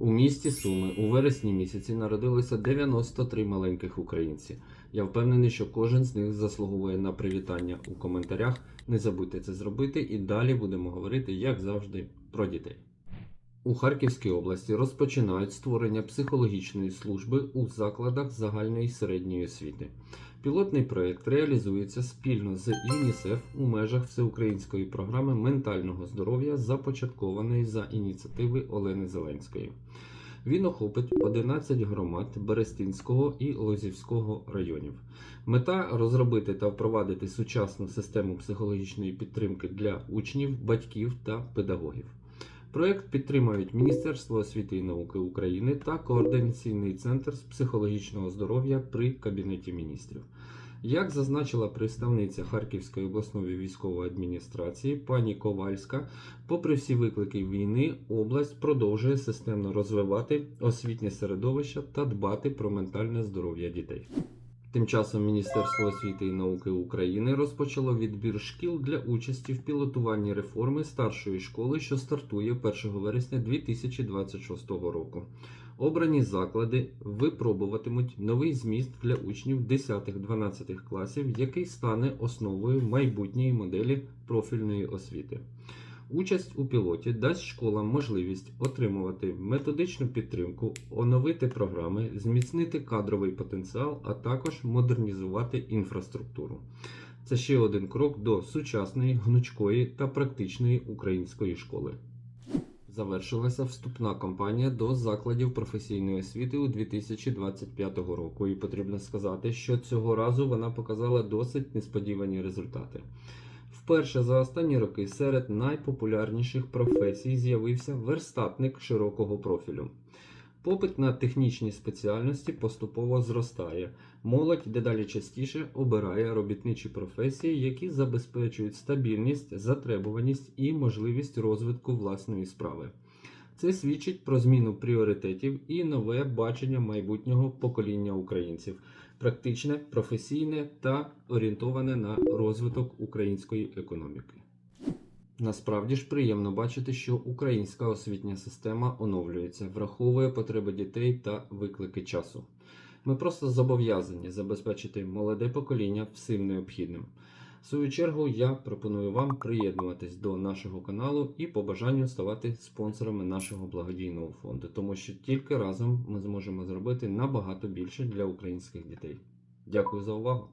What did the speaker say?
У місті Суми у вересні місяці народилося 93 маленьких українці. Я впевнений, що кожен з них заслуговує на привітання у коментарях. Не забудьте це зробити, і далі будемо говорити, як завжди, про дітей. У Харківській області розпочинають створення психологічної служби у закладах загальної середньої освіти. Пілотний проєкт реалізується спільно з ЮНІСЕФ у межах всеукраїнської програми ментального здоров'я, започаткованої за ініціативи Олени Зеленської. Він охопить 11 громад Берестинського і Лозівського районів. Мета розробити та впровадити сучасну систему психологічної підтримки для учнів, батьків та педагогів. Проект підтримують Міністерство освіти і науки України та Координаційний центр з психологічного здоров'я при Кабінеті міністрів. Як зазначила представниця Харківської обласної військової адміністрації пані Ковальська, попри всі виклики війни, область продовжує системно розвивати освітнє середовище та дбати про ментальне здоров'я дітей. Тим часом Міністерство освіти і науки України розпочало відбір шкіл для участі в пілотуванні реформи старшої школи, що стартує 1 вересня 2026 року. Обрані заклади випробуватимуть новий зміст для учнів 10-12 класів, який стане основою майбутньої моделі профільної освіти. Участь у пілоті дасть школам можливість отримувати методичну підтримку, оновити програми, зміцнити кадровий потенціал, а також модернізувати інфраструктуру. Це ще один крок до сучасної, гнучкої та практичної української школи. Завершилася вступна кампанія до закладів професійної освіти у 2025 року, і потрібно сказати, що цього разу вона показала досить несподівані результати. Вперше за останні роки серед найпопулярніших професій з'явився верстатник широкого профілю. Попит на технічні спеціальності поступово зростає. Молодь дедалі частіше обирає робітничі професії, які забезпечують стабільність, затребуваність і можливість розвитку власної справи. Це свідчить про зміну пріоритетів і нове бачення майбутнього покоління українців, практичне, професійне та орієнтоване на розвиток української економіки. Насправді ж приємно бачити, що українська освітня система оновлюється, враховує потреби дітей та виклики часу. Ми просто зобов'язані забезпечити молоде покоління всім необхідним. В свою чергу я пропоную вам приєднуватись до нашого каналу і по бажанню ставати спонсорами нашого благодійного фонду, тому що тільки разом ми зможемо зробити набагато більше для українських дітей. Дякую за увагу!